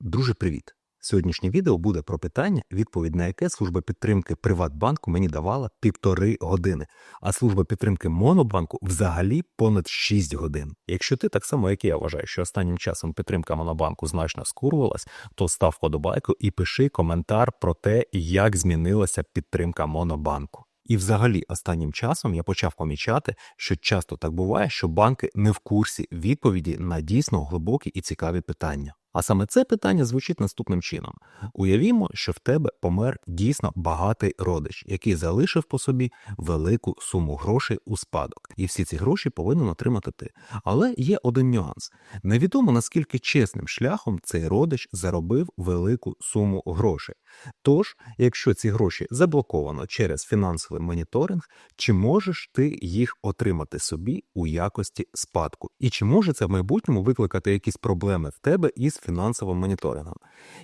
Друже, привіт! Сьогоднішнє відео буде про питання, відповідь на яке служба підтримки Приватбанку мені давала півтори години, а служба підтримки Монобанку взагалі понад 6 годин. Якщо ти так само, як і я вважаю, що останнім часом підтримка Монобанку значно скурвалась, то став вподобайку і пиши коментар про те, як змінилася підтримка Монобанку. І взагалі останнім часом я почав помічати, що часто так буває, що банки не в курсі відповіді на дійсно глибокі і цікаві питання. А саме це питання звучить наступним чином: уявімо, що в тебе помер дійсно багатий родич, який залишив по собі велику суму грошей у спадок, і всі ці гроші повинен отримати ти. Але є один нюанс: невідомо наскільки чесним шляхом цей родич заробив велику суму грошей. Тож, якщо ці гроші заблоковано через фінансовий моніторинг, чи можеш ти їх отримати собі у якості спадку? І чи може це в майбутньому викликати якісь проблеми в тебе із фінансовим моніторингом?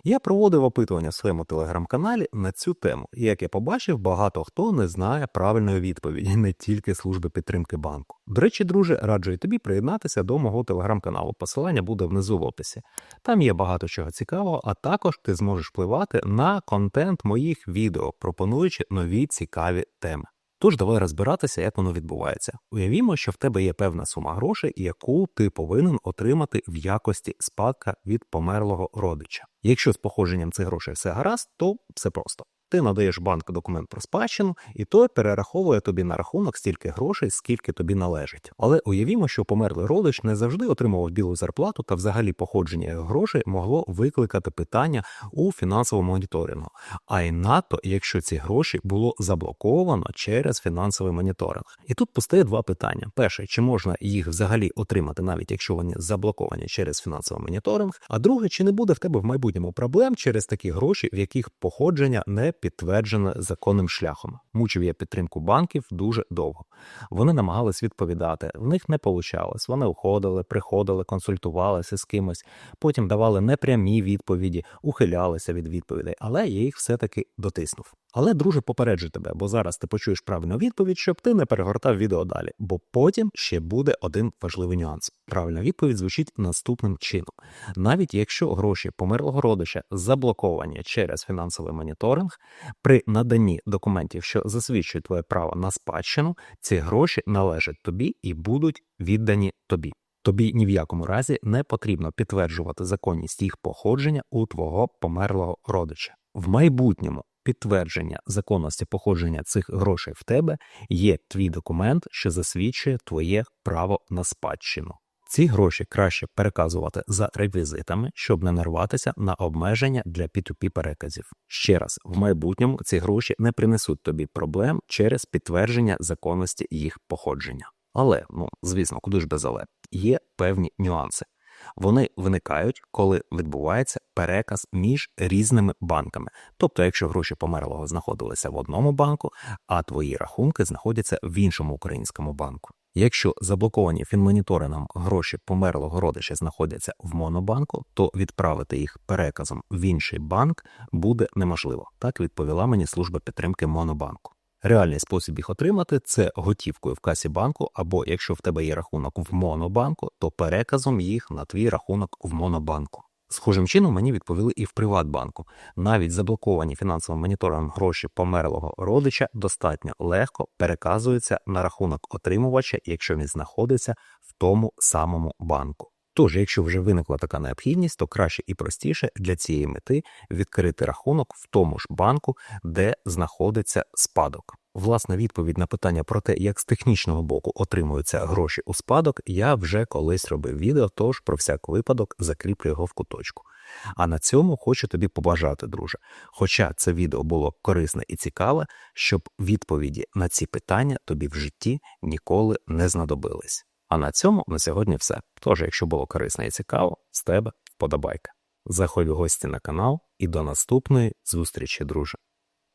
Я проводив опитування в своєму телеграм-каналі на цю тему, і як я побачив, багато хто не знає правильної відповіді, не тільки служби підтримки банку. До речі, друже, раджу і тобі приєднатися до мого телеграм-каналу. Посилання буде внизу в описі. Там є багато чого цікавого, а також ти зможеш впливати на контент моїх відео, пропонуючи нові цікаві теми. Тож давай розбиратися, як воно відбувається. Уявімо, що в тебе є певна сума грошей, яку ти повинен отримати в якості спадка від померлого родича. Якщо з походженням цих грошей все гаразд, то все просто. Ти надаєш банку документ про спадщину, і той перераховує тобі на рахунок стільки грошей, скільки тобі належить. Але уявімо, що померлий родич не завжди отримував білу зарплату, та взагалі походження грошей могло викликати питання у фінансовому моніторингу. А й надто, якщо ці гроші було заблоковано через фінансовий моніторинг. І тут постає два питання: перше, чи можна їх взагалі отримати, навіть якщо вони заблоковані через фінансовий моніторинг? А друге, чи не буде в тебе в майбутньому проблем через такі гроші, в яких походження не підтверджене законним шляхом. Мучив я підтримку банків дуже довго. Вони намагались відповідати, в них не получалось. Вони уходили, приходили, консультувалися з кимось, потім давали непрямі відповіді, ухилялися від відповідей, але я їх все-таки дотиснув. Але, друже, попереджу тебе, бо зараз ти почуєш правильну відповідь, щоб ти не перегортав відео далі. Бо потім ще буде один важливий нюанс. Правильна відповідь звучить наступним чином: навіть якщо гроші померлого родича заблоковані через фінансовий моніторинг, при наданні документів, що засвідчують твоє право на спадщину, ці гроші належать тобі і будуть віддані тобі. Тобі ні в якому разі не потрібно підтверджувати законність їх походження у твого померлого родича. В майбутньому підтвердження законності походження цих грошей в тебе є твій документ, що засвідчує твоє право на спадщину. Ці гроші краще переказувати за ревізитами, щоб не нарватися на обмеження для P2P переказів. Ще раз, в майбутньому ці гроші не принесуть тобі проблем через підтвердження законності їх походження. Але, ну звісно, куди ж без але, є певні нюанси. Вони виникають, коли відбувається переказ між різними банками. Тобто, якщо гроші померлого знаходилися в одному банку, а твої рахунки знаходяться в іншому українському банку. Якщо заблоковані фінмоніторингом гроші померлого родича знаходяться в монобанку, то відправити їх переказом в інший банк буде неможливо. Так відповіла мені служба підтримки Монобанку. Реальний спосіб їх отримати це готівкою в касі банку, або якщо в тебе є рахунок в монобанку, то переказом їх на твій рахунок в монобанку. Схожим чином мені відповіли і в Приватбанку. Навіть заблоковані фінансовим моніторингом гроші померлого родича достатньо легко переказуються на рахунок отримувача, якщо він знаходиться в тому самому банку. Тож, якщо вже виникла така необхідність, то краще і простіше для цієї мети відкрити рахунок в тому ж банку, де знаходиться спадок. Власна відповідь на питання про те, як з технічного боку отримуються гроші у спадок, я вже колись робив відео, тож про всяк випадок закріплю його в куточку. А на цьому хочу тобі побажати, друже. Хоча це відео було корисне і цікаве, щоб відповіді на ці питання тобі в житті ніколи не знадобились. А на цьому на сьогодні все. Тож, якщо було корисно і цікаво, з тебе вподобайка. Заходь в гості на канал і до наступної зустрічі, друже.